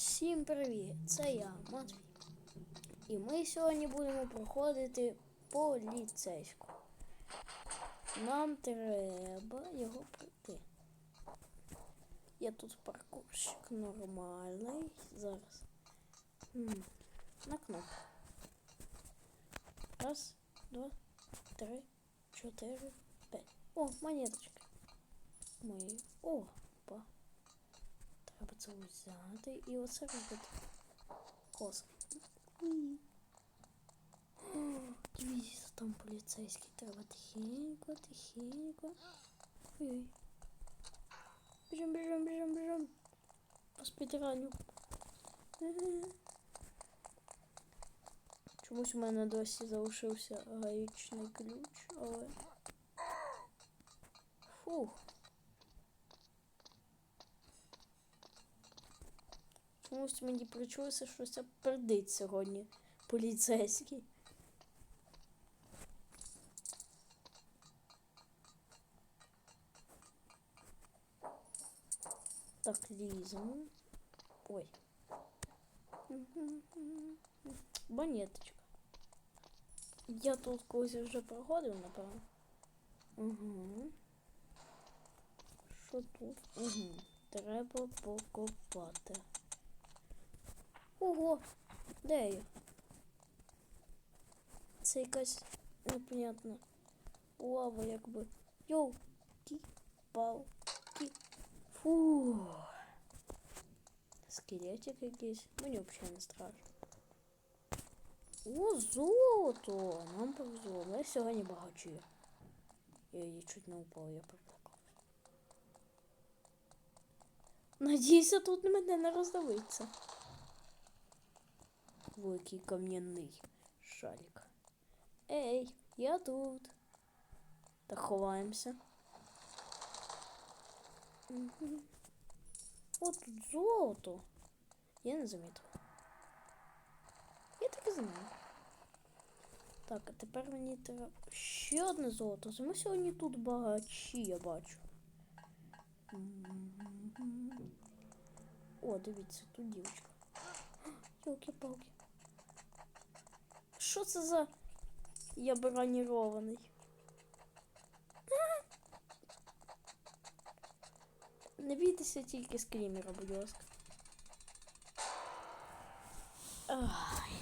Всім привіт! Це я, Матвій. І ми сьогодні будемо проходити поліцейську. Нам треба його пройти. Я тут паркурщик нормальний. Зараз. На кнопку. Раз, два, три, чотири, п'ять. О, монеточка. Мої. О, це взяти і оце робити. Коза. Дивіться, там поліцейський. Треба тихенько, тихенько. Ой. Біжим, біжим, біжим, біжим. По спідраню. Чомусь у мене досі залишився гаїчний ключ, але. Фух. Чомусь мені причулося, що це пердить сьогодні поліцейський. Так, ліземо. Ой. Монеточка. Я тут колись вже проходив, напевно. Угу. Що тут? Угу. Треба покопати. Ого! Де я? Це якась непонятна лава, якби. Йолки, палки. Фу. Скелетик якийсь. Мені взагалі не страшно. О, золото! Нам повезло. Я сьогодні багачі. Я її чуть не упав, я проплакав. Надіюся, тут мене не роздавиться. Великий кам'яний шарик. Ей, я тут. Так ховаємося. Мгм. О, тут золото. Я не замітив. Я так і знаю. Так, а тепер мені треба ще одне золото. Ми сьогодні тут багачі, я бачу. О, дивіться, тут дівчинка. Йолки-палки. Що це за я бронірований? Не бійтеся тільки скрімера, будь ласка. Ай.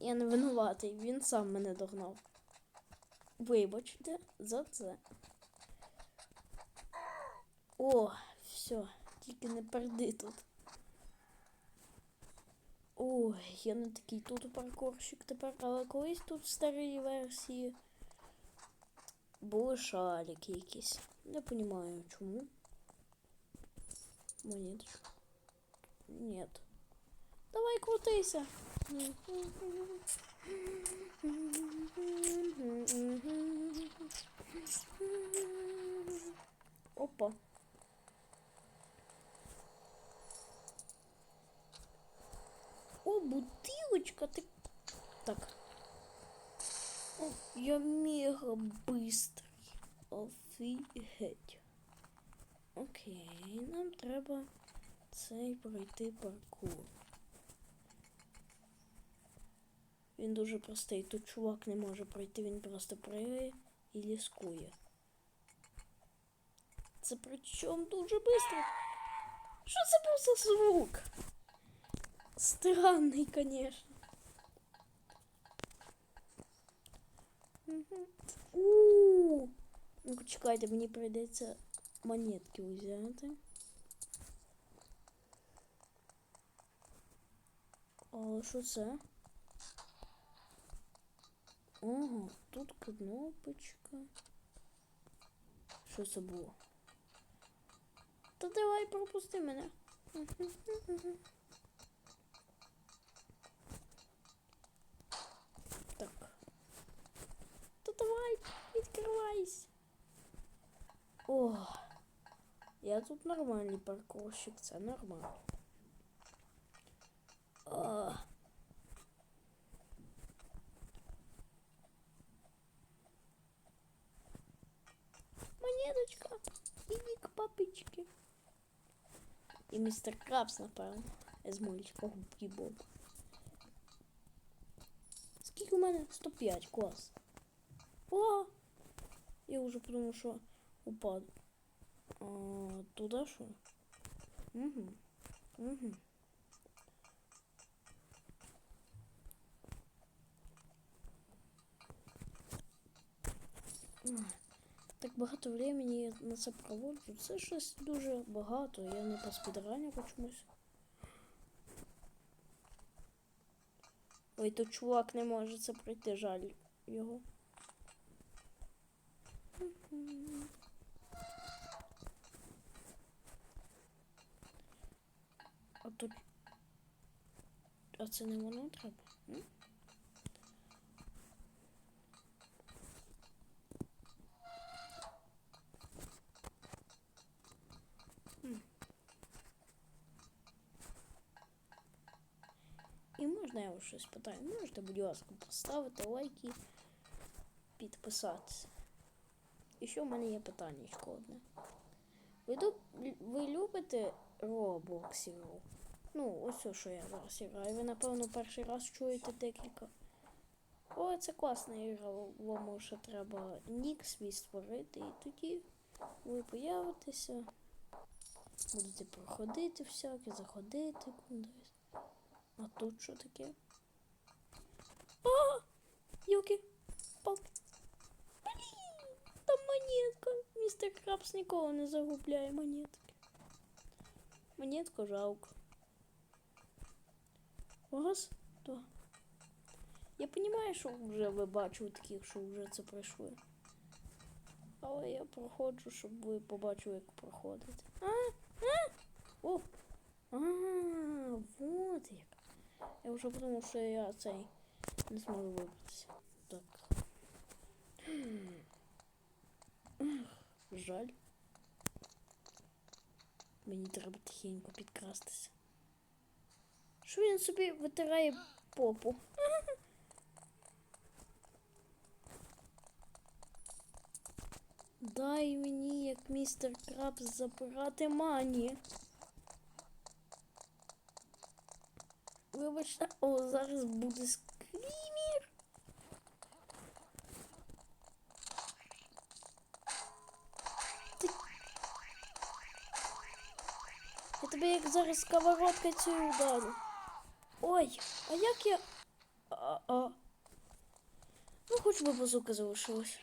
Я не винуватий, він сам мене догнав. Вибачте за це. О, все, тільки не перди тут. Ой, я не такий тут паркурщик тепер, але колись тут в старій версії були шарики якісь. Не розумію чому. Монеточка. Нет. Давай крутися. Опа. О, бутылочка, ты... Так. О, я мега быстрый. Офігеть. Окей, нам треба цей пройти паркур. Він дуже простий. Тут чувак не може пройти, він просто пригає і ліскує. Це причому дуже швидко. Що це був за звук? Странний, конечно. У. Ну, чекайте, мені прийдеться монетки взяти. А що це? Ага, тут кнопочка. Що це було? Та давай пропусти мене. Та давай, відкривайся. О, я тут нормальний паркурщик, це нормально. А. Монеточка, иди к папочке. І І містер Крабс, напевно. З мультика Губки Боб. Скільки у мене? 105, клас. О! Я вже подумав, що упаду. А, туди що? Угу. Угу. Так багато времени я на це проводжу. Це щось дуже багато. Я не по спідрані чомусь. Ой, тут чувак не може це пройти, жаль його. Мгм. А тут. А це не воно треба? І можна я вас щось питаю? Можете, будь ласка, поставити лайки, підписатися. І ще в мене є питання одне. Ви, ви любите Roblox? Ну, ось о, що я зараз граю. Ви, напевно, перший раз чуєте декілька. О, це класна ігра. Вам ще треба нік свій створити, і тоді ви появитеся. Будете проходити всяке, заходити кудись. А тут що таке? А! Юки! Палки! Там монетка! Містер Крабс ніколи не загубляє монетки. Монетку жалко. Раз, два. Я розумію, що вже ви бачили таких, що вже це пройшли. Але я проходжу, щоб ви побачили, як проходити. А, а, о, а, вот як. Я вже подумав, що я цей не зможу вибратися. Так. Жаль. Мені треба тихенько підкрастися. Що він собі витирає попу? Дай мені, як містер Крабс, забирати мані. Вибачте, о, зараз буде скрімір. Ти... Я тебе як зараз сковородка цю ударю. Ой, а як я. А, а... Ну, хоч би базука залишилась.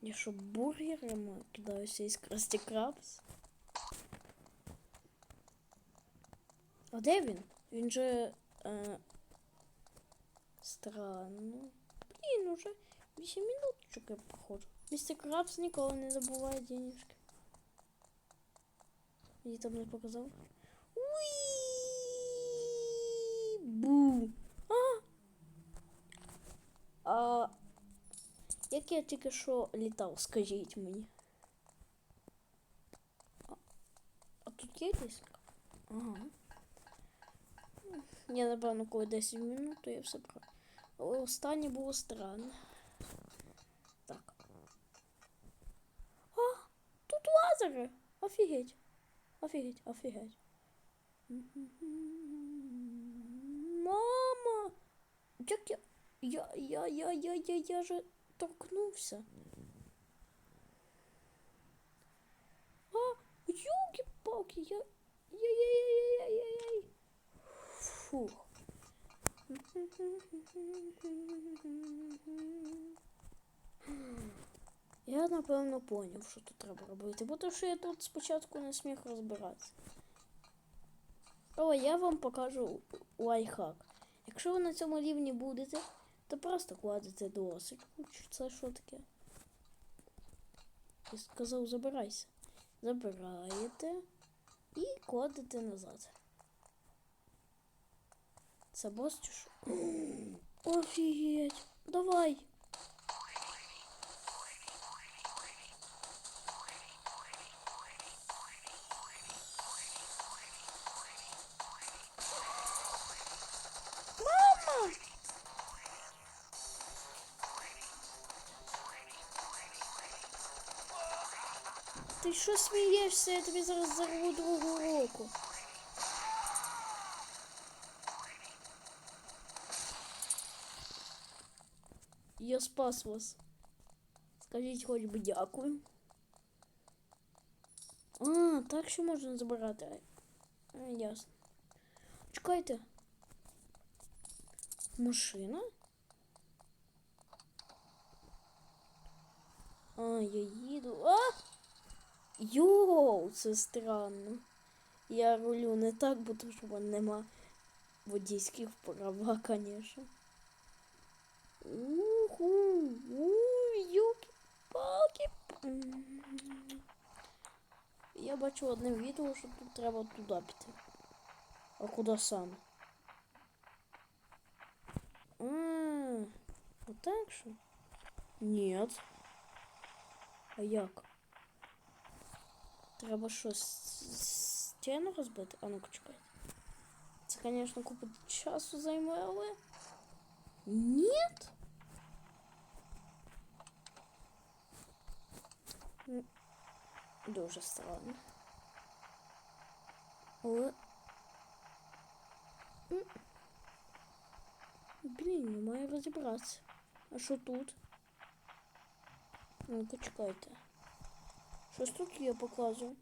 Я що бургерами кидаюся із Красті Крабс? А де він? Він же. Е... Странно. Блін, уже 8 минуточок я походжу. Містер Крабс ніколи не забуває денежки. Мені там не показав. як я тільки що літав, скажіть мені. А, а тут є диска? Ага. Я напевно коли 10 минут, то я все про. Але останнє було странно. Так. А, тут лазери! Офігеть! Офігеть, офігеть. Мама! Як я. Я, я, я, я, я, я же торкнувся. А, юки-палки, я. Яй-яй-яй-яй-яй-яй. Фух. Я напевно поняв, що тут треба робити, бо то що я тут спочатку не сміх розбиратися. Але я вам покажу лайфхак. Якщо ви на цьому рівні будете, то просто кладете. Чи Це що таке? Я сказав, забирайся. Забираєте і кладете назад. Це бос чи що? Офігеть! Давай! Что смеешься я тобі зараз зарву другу руку. Я спас вас. Скажите хоть бы, дякую. А, так що можно забрать? А, ясно. Чекайте. Машина? А, я їду. А! Йоу, це странно. Я рулю не так, бо тому що нема водійських права, звісно. Уху, уй, юки-палки. Я бачу одне відео, що тут треба туди піти. А куди саме? А, отак що? Ні. А як? Треба що, с- стіну розбити? А ну-ка чекайте. Це, звісно, купу часу займе, але. Ні. М, Дуже странно. Але. М. Блін, не маю розібратися. А що тут? Ну-ка, чекайте. Щось тут є, показую.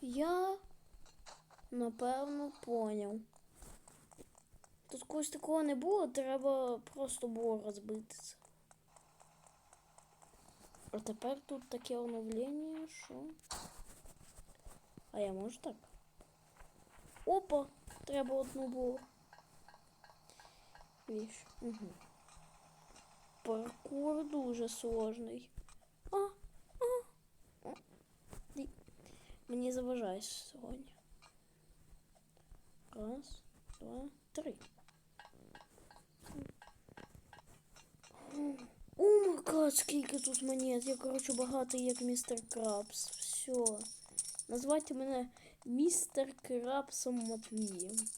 Я напевно поняв. Тут когось такого не було, треба просто було розбити це. А тепер тут таке оновлення, що. А я можу так? Опа! Треба одну було. Віж. Угу. Паркур дуже сложний. А, а, а. Мені заважаєш сьогодні. Раз, два, три. О, май скільки тут монет. Я, коротше, багатий, як містер Крабс. Все. Назвайте мене містер Крабсом Матвієм.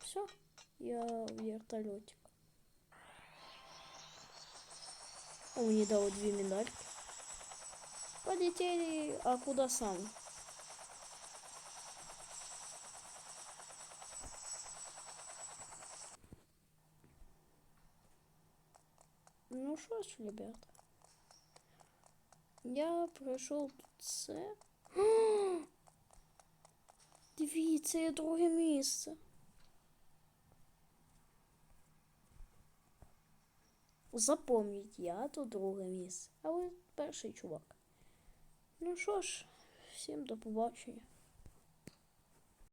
Все, я в вертольотик. О, мне дало две медальки. Полетели. А куда сам? Ну що ж, ребята. Я пройшов це. Дивіться, є друге місце. Запомніть, я тут друге місце, а ви перший чувак. Ну що ж, всім до побачення.